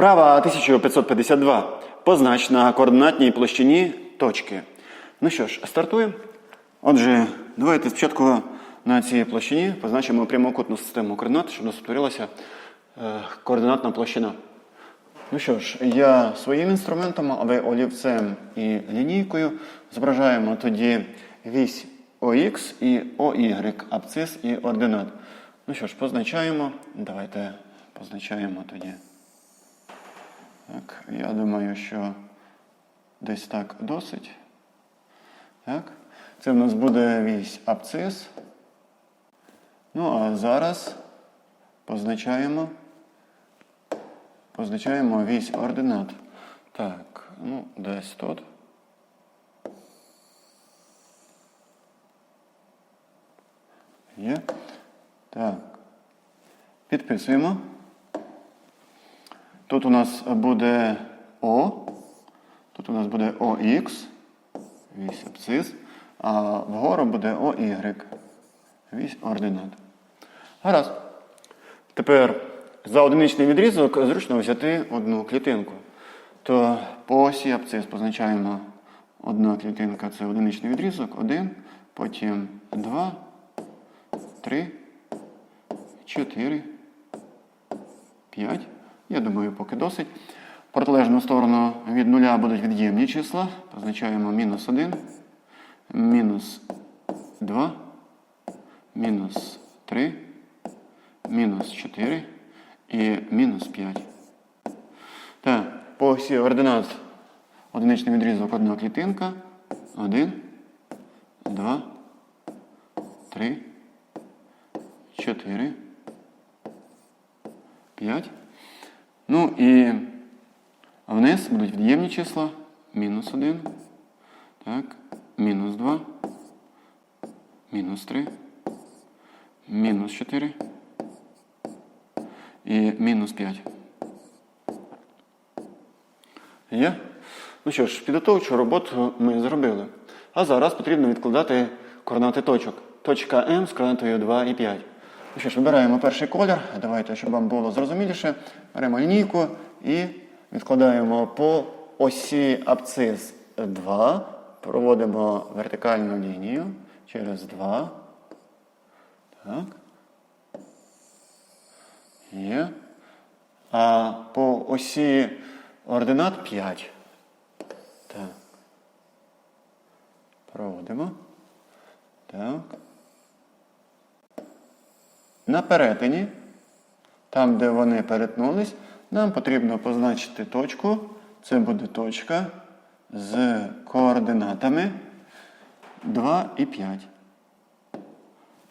Вправа 1552. Познач на координатній площині точки. Ну що ж, стартуємо. Отже, давайте спочатку на цій площині позначимо прямокутну систему координат, щоб у нас утворилася е, координатна площина. Ну що ж, я своїм інструментом, а ви олівцем і лінійкою зображаємо тоді вісь ОХ і ОY, абцис і ординат. Ну що ж, позначаємо. Давайте позначаємо тоді. Так, я думаю, що десь так досить. Так. Це в нас буде вісь абцис. Ну, а зараз позначаємо. Позначаємо вісь ординат. Так, ну, десь тут. Є. Так. Підписуємо. Тут у нас буде О. Тут у нас буде ОХ. Вісь абцис. А вгору буде ОY. Вісь ординат. Гаразд. Тепер за одиничний відрізок зручно взяти одну клітинку. То по осі абцис позначаємо одна клітинка це одиничний відрізок, один, потім два, три, чотири, п'ять. Я думаю, поки досить. Протилежну сторону від нуля будуть від'ємні числа. Позначаємо мінус 1, мінус 2, мінус 3, мінус 4 і мінус 5. Так, по осі ординат одиничний відрізок одна клітинка. 1, 2, 3, 4, 5. Ну і вниз будуть від'ємні числа. Мінус 1. Так, мінус 2. Мінус 3. Мінус 4. І мінус 5. Є? Ну що ж, підготовчу роботу ми зробили. А зараз потрібно відкладати координати точок. Точка М з координатою 2 і 5. Ну що ж, вибираємо перший колір. Давайте, щоб вам було зрозуміліше. Беремо лінійку і відкладаємо по осі абцис 2. Проводимо вертикальну лінію через 2. Так. Є. А по осі ординат 5. Так. Проводимо. Так. На перетині, там, де вони перетнулись, нам потрібно позначити точку. Це буде точка з координатами 2 і 5.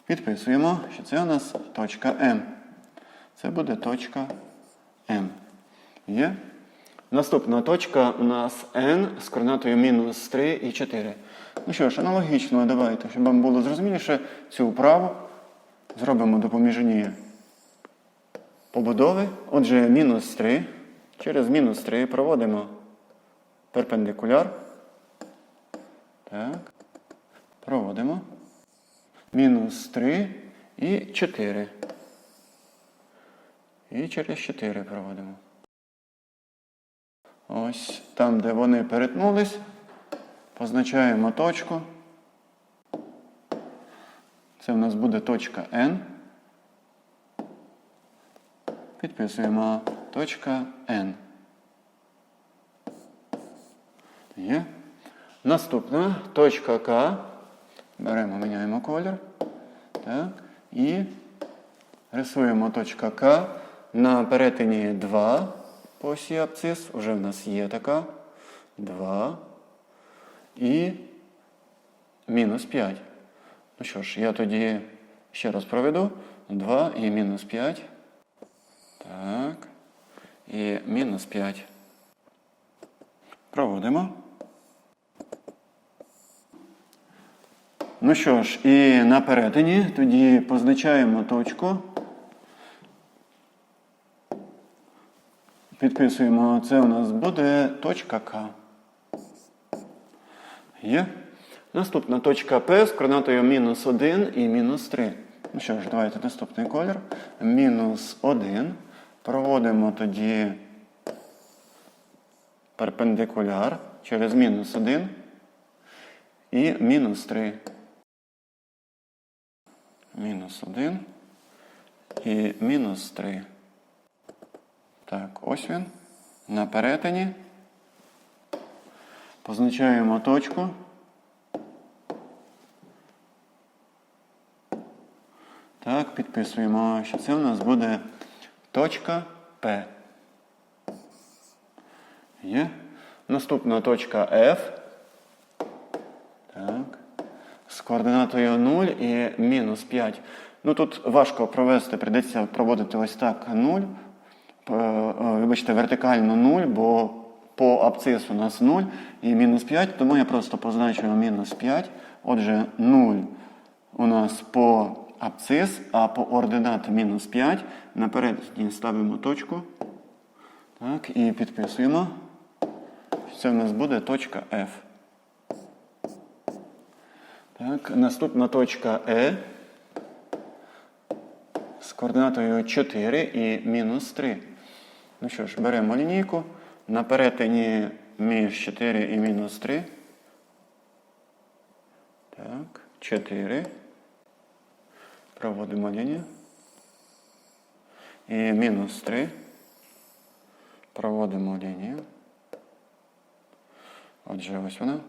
Підписуємо, що це у нас точка М. Це буде точка М. Є? Наступна точка у нас N з координатою мінус 3 і 4. Ну що ж, аналогічно, давайте, щоб вам було зрозуміліше, цю вправу зробимо допоміжні побудови. Отже, мінус 3. Через мінус 3 проводимо перпендикуляр. Так. Проводимо. Мінус 3 і 4. І через 4 проводимо. Ось там, де вони перетнулись, позначаємо точку. Це в нас буде точка N. Підписуємо точка N. Є. Наступна точка К. Беремо, міняємо колір. Так. І рисуємо точка К на перетині 2 по осі абцис. Уже в нас є така. 2. І мінус 5. Ну що ж, я тоді ще раз проведу. 2 і мінус 5. Так. І мінус 5. Проводимо. Ну що ж, і на перетині тоді позначаємо точку. Підписуємо, це у нас буде точка К. Є. Наступна точка П з координатою мінус 1 і мінус 3. Ну що ж, давайте наступний колір. Мінус 1. Проводимо тоді перпендикуляр через мінус 1 і мінус 3. Мінус 1 і мінус 3. Так, ось він. На перетині. Позначаємо точку. Так, підписуємо, що це у нас буде точка П. Є. Наступна точка F. Так. З координатою 0 і мінус 5. Ну тут важко провести, прийдеться проводити ось так 0. Е, Вибачте, вертикально 0, бо по абцису у нас 0 і мінус 5, тому я просто позначую мінус 5. Отже, 0 у нас по абцис, а по ординат мінус 5. Наперед ставимо точку. Так, і підписуємо. Це в нас буде точка F. Так, наступна точка E з координатою 4 і мінус 3. Ну що ж, беремо лінійку. На перетині між 4 і мінус 3. Так, 4. Проводимо лінію. І мінус 3. Проводимо лінію. Отже, ось вона.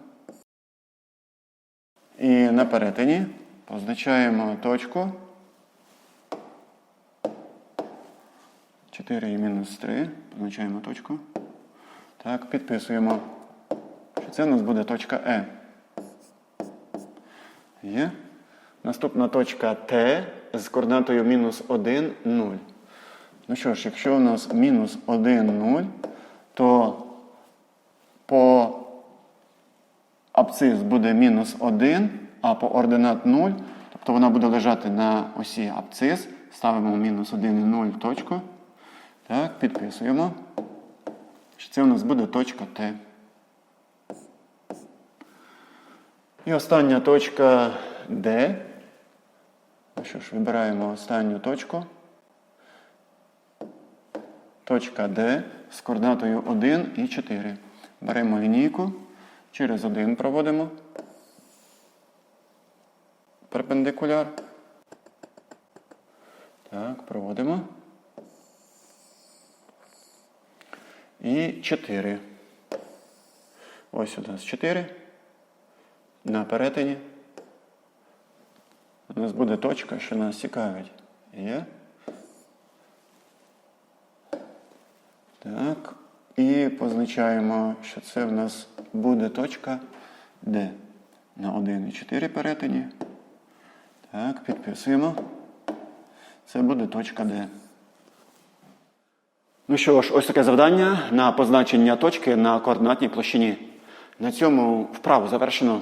І на перетині позначаємо точку 4 і мінус 3. Позначаємо точку. Так, підписуємо, що це у нас буде точка Е. Є. Наступна точка Т з координатою мінус 1, 0. Ну що ж, якщо у нас мінус 1, 0, то по абцис буде мінус 1, а по ординат 0, тобто вона буде лежати на осі абцис. Ставимо мінус 1 і 0 точку. Так, підписуємо. Це у нас буде точка Т. І остання точка D. Що ж, вибираємо останню точку. Точка D з координатою 1 і 4. Беремо лінійку, через 1 проводимо перпендикуляр. Так, проводимо. І 4. Ось у нас 4. На перетині. У нас буде точка, що нас цікавить. Є. Так. І позначаємо, що це в нас буде точка D. На 1 і 4 перетині. Так, підписуємо. Це буде точка D. Ну що ж, ось таке завдання на позначення точки на координатній площині. На цьому вправу завершено.